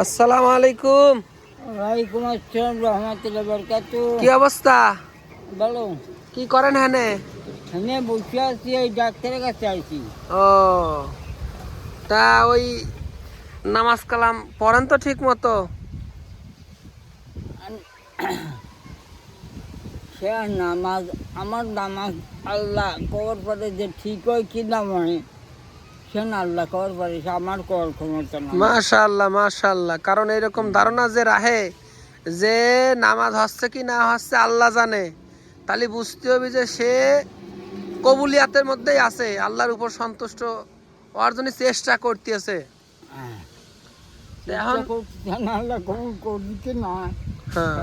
আসসালামু আলাইকুম। ওয়ালাইকুম আসসালাম রহমতুল্লাহ বরকাত। কি অবস্থা? বলো কি করেন হ্যানে আমি বসে আছি এই ডাক্তারের কাছে আছি ও তা ওই নামাজ কালাম পড়েন তো ঠিক মতো? সে নামাজ আমার নামাজ আল্লাহ কবর পরে যে ঠিক হয় কি না মানে? না আল্লাহ কবর পরে আমার কবর ক্ষমতা না মাশাআল্লাহ মাশাআল্লাহ কারণ এরকম ধারণা যে রাহে যে নামাজ হচ্ছে কি না হচ্ছে আল্লাহ জানে। তাহলে বুঝতে হবে যে সে কবুলিয়াতের মধ্যেই আছে আল্লাহর উপর সন্তুষ্ট হওয়ার জন্য চেষ্টা করতেছে। হ্যাঁ। এখন আল্লাহ কবুল করে না হ্যাঁ।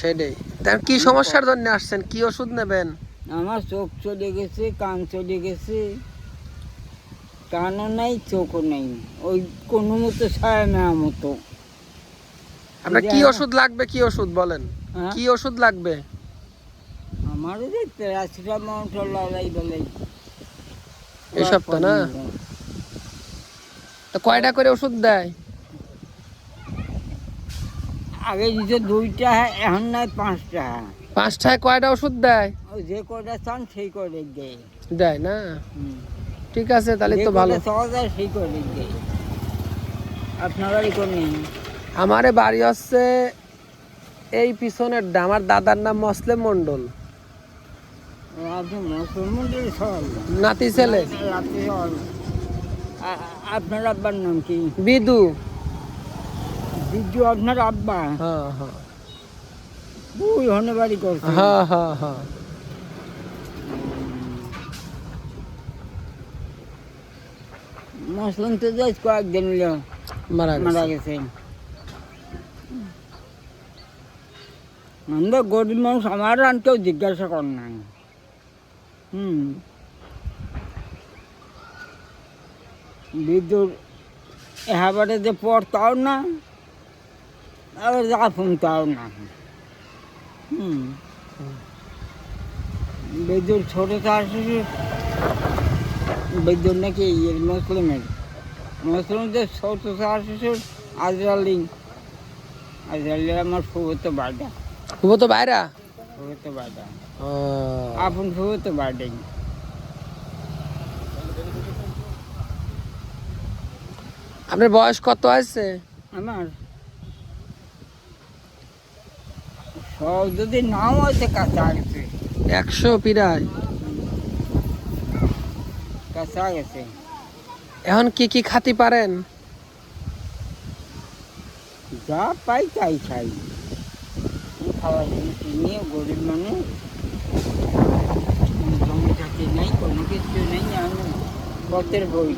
সেটাই। তার কি সমস্যার জন্য আসছেন? কি ওষুধ নেবেন? আমার চোখ চলে গেছে কান চলে গেছে। কানও নাই চোখও নাই। ওই কোনো মতো ছায়া নেওয়া মতো। আপনার কি ওষুধ লাগবে কি ওষুধ বলেন? হ্যাঁ? কি ওষুধ লাগবে? আমার ওই যে প্যারাসিটামল লড়াই বেলাই এসব তো না? তো কয়টা করে ওষুধ দেয়? আগে দিতে দুইটা এখন নাই পাঁচটা। পাঁচটায় কয়টা ওষুধ দেয়? ওই যে কয়টা চান সেই করে দেয়। দেয় না। ঠিক আছে তাহলে তো ভালো। আমারে বাড়ি হচ্ছে এই পিছনের আমার দাদার নাম মসলিম মন্ডল নাতি ছেলে। আপনার আব্বার নাম কি? বিদু। বিজু আপনার আব্বা? হ্যাঁ হ্যাঁ। বাড়ি করছে। হ্যাঁ হ্যাঁ হ্যাঁ। মুসলিম তো যাই কয়েকদিন হলো মারা মারা গেছে। আমরা গরিব মানুষ আমার আর কেউ জিজ্ঞাসা কর নাই। হুম। বিদ্যুৎ এবারে যে পড়তাও না আবার যা শুনতাও না। হুম। বিদ্যুৎ ছোট চাষ নাকি মুসলিমের? মুসলিমদের আজরালিং আমার ফুবতো বাডা ও বাইরা ফুবতো বাডা আপন ফুবতো আপনার বয়স কত আছে? আমার? সব যদি নাও কাঁচা গেছে একশো পিরায় গেছে এখন কি কি খাতি পারেন? যা পাই তাই খাই। খাওয়া জিনিস নিয়ে? গরিব মানুষ। জমি চাকরি নেই কোনো কিছু নেই আমি পথের বই।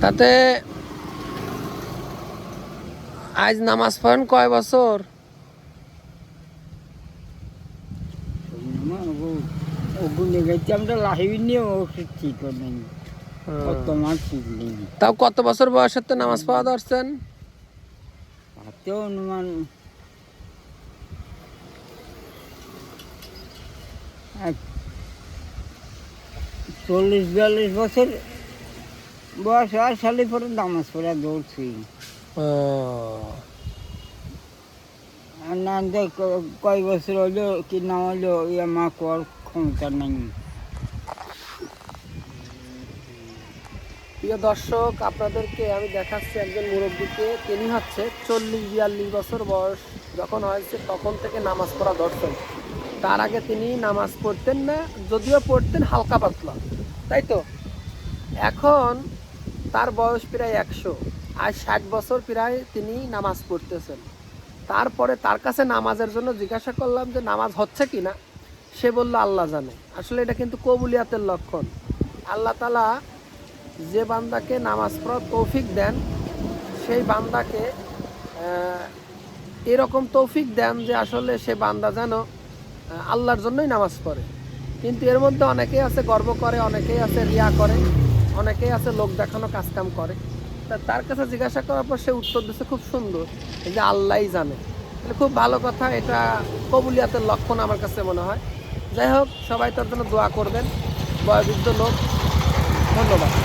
তাতে আজ নামাজ পড়েন কয় বছর? ওগুলো আমরা লাহিবি নিয়ে ওষুধ ঠিক নেই কত মাস ঠিক নেই। তাও কত বছর বয়সের তো নামাজ পড়া ধরছেন? তাতে অনুমান চল্লিশ বিয়াল্লিশ বছর বয়স আর সালে পরে নামাজ পড়া দৌড়ছি আর না কয় বছর হলো কি না হলো ইয়ে মা কর ক্ষমতা নেই প্রিয় দর্শক, আপনাদেরকে আমি দেখাচ্ছি একজন মুরব্বীকে। তিনি হচ্ছে চল্লিশ বিয়াল্লিশ বছর বয়স, যখন হয়েছে তখন থেকে নামাজ পড়া ধরছেন। তার আগে তিনি নামাজ পড়তেন না, যদিও পড়তেন হালকা পাতলা। তাই তো? এখন তার বয়স প্রায় একশো আর ষাট বছর প্রায় তিনি নামাজ পড়তেছেন। তারপরে তার কাছে নামাজের জন্য জিজ্ঞাসা করলাম যে, নামাজ হচ্ছে কি না? সে বলল, আল্লাহ জানে। আসলে এটা কিন্তু কবুলিয়াতের লক্ষণ। আল্লাহ তালা যে বান্দাকে নামাজ পড়ার তৌফিক দেন, সেই বান্দাকে এরকম তৌফিক দেন যে আসলে সে বান্দা যেন আল্লাহর জন্যই নামাজ পড়ে। কিন্তু এর মধ্যে অনেকেই আছে, গর্ব করে, অনেকেই আছে, রিয়া করে, অনেকেই আছে, লোক দেখানো, কাজকাম করে। তা তার কাছে জিজ্ঞাসা করার পর সে উত্তর দিচ্ছে খুব সুন্দর। যে আল্লাহই জানে। খুব ভালো কথা, এটা কবুলিয়াতের লক্ষণ আমার কাছে মনে হয়। যাই হোক সবাই তার জন্য দোয়া করবেন। বয়োবৃদ্ধ লোক ধন্যবাদ।